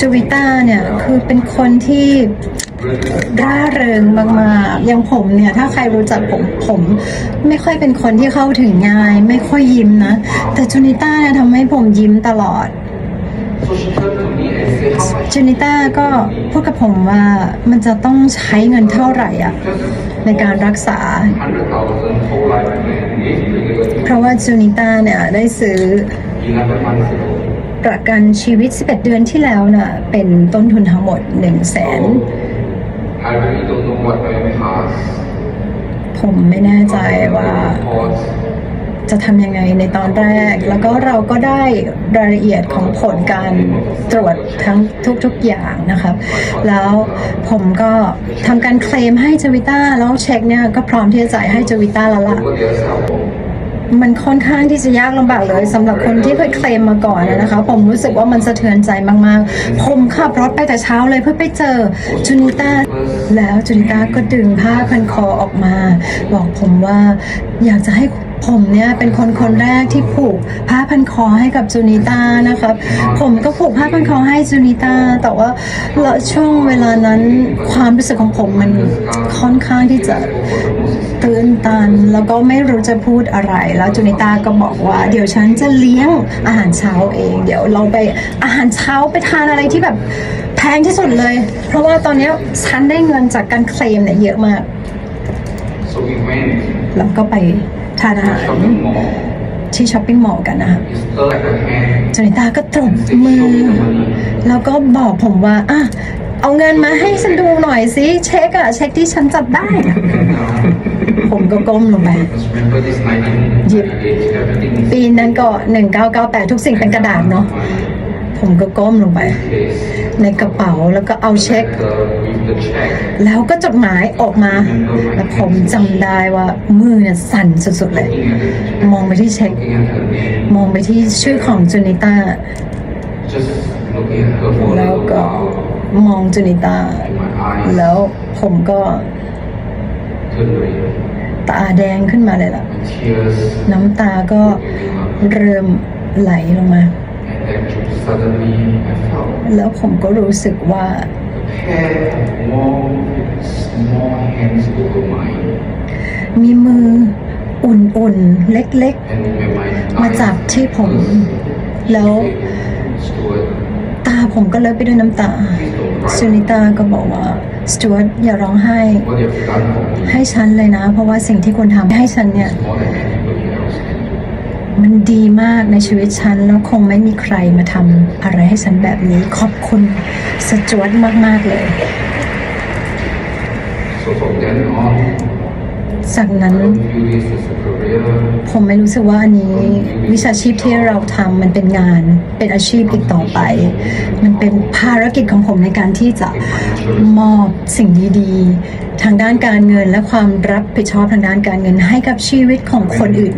จูวิต้าเนี่ยคือเป็นคนที่ร่าเริงมากๆอย่างผมเนี่ย ถ้าใครรู้จักผมผม ไม่ค่อยเป็นคนที่เข้าถึงง่าย ไม่ค่อยยิ้มนะ แต่จูนิต้าเนี่ยทำให้ผมยิ้มตลอดจูนิต้าก็พูดกับผมว่ามันจะต้องใช้เงินเท่าไหร่อะในการรักษา เพราะว่าจูนิต้าเนี่ยได้ซื้อ ประกันชีวิต 11 เดือนที่แล้วน่ะ เป็นต้นทุนทั้งหมด 1 0 0 0 0แสน I really don't know what I have. ผมไม่แน่ใจว่าจะทำยังไงในตอนแรก แล้วก็เราก็ได้รายละเอียดของผลการตรวจทั้งทุกๆอย่างนะครับ แล้วผมก็ทำการเคลมให้จวิต้า แล้วเช็คเนี่ยก็พร้อมที่จะจ่ายให้จวิต้าแล้วล่ะ มันค่อนข้างที่จะยากลำบากเลยสำหรับคนที่เคยเคลมมาก่อนนะคะ ผมรู้สึกว่ามันสะเทือนใจมากๆ ผมขับรถไปแต่เช้าเลยเพื่อไปเจอจูนิต้าแล้วจูนิต้าก็ดึงผ้าพันคอออกมา บอกผมว่าอยากจะให้ ผมเนี่ยเป็นคนคนแรกที่ผูกผ้าพันคอให้กับจูนิต้านะครับ ผมก็ผูกผ้าพันคอให้จูนิต้าแต่ว่าแล้วช่วงเวลานั้นความรู้สึกของผมมันค่อนข้างที่จะตื่นตัน แล้วก็ไม่รู้จะพูดอะไร แล้วจูนิต้าก็บอกว่า เดี๋ยวฉันจะเลี้ยงอาหารเช้าเอง เดี๋ยวเราไปอาหารเช้าไปทานอะไรที่แบบแพงที่สุดเลย เพราะว่าตอนนี้ฉันได้เงินจากการเคลมเนี่ยเยอะมาก แล้วก็ไป ทานอาหาร shopping mall. ที่ช้อปปิ้งมอลล์กันนะคะ It's like a hand. จูนิต้าก็ตบมือ แล้วก็บอกผมว่าอะเอาเงินมาให้ฉันดูหน่อยสิเช็คอะเช็คที่ฉันจับได้อะผมก็ก้มลงไป Just remember this 1998, everything is ปีนั้นก็ 1998 ทุกสิ่งเป็นกระดาษเนาะผมก็ก้มลงไป place. ในกระเป๋าแล้วก็เอาเช็ค แล้วก็จดหมายออกมา แล้วผมจำได้ว่ามือเนี่ยสั่นสุดๆเลย มองไปที่เช็ค มองไปที่ชื่อของจูนิต้า แล้วก็มองจูนิต้า แล้วผมก็ตาแดงขึ้นมาเลยล่ะ น้ำตาก็เริ่มไหลลงมา แล้วผมก็รู้สึกว่า a pair of warm, small hands over mine. มีมืออุ่นๆ เล็กๆ มาจับที่ผม แล้ว ตาผมก็เลิกไปด้วยน้ำตาซูนิตาก็บอกว่าสจวตอย่าร้องไห้ ให้ฉันเลยนะ เพราะว่าสิ่งที่คุณทำให้ฉันเนี่ย มันดีมากในชีวิตฉัน แล้วคงไม่มีใครมาทำอะไรให้ฉันแบบนี้ ขอบคุณสจวตมาก ๆ เลย จากนั้น ผมไม่รู้สึกว่าอันนี้ วิชาชีพที่เราทำมันเป็นงาน เป็นอาชีพอีกต่อไป มันเป็นภารกิจของผมในการที่จะมอบสิ่งดีๆ ทางด้านการเงินและความรับผิดชอบทางด้านการเงินให้กับชีวิตของคนอื่น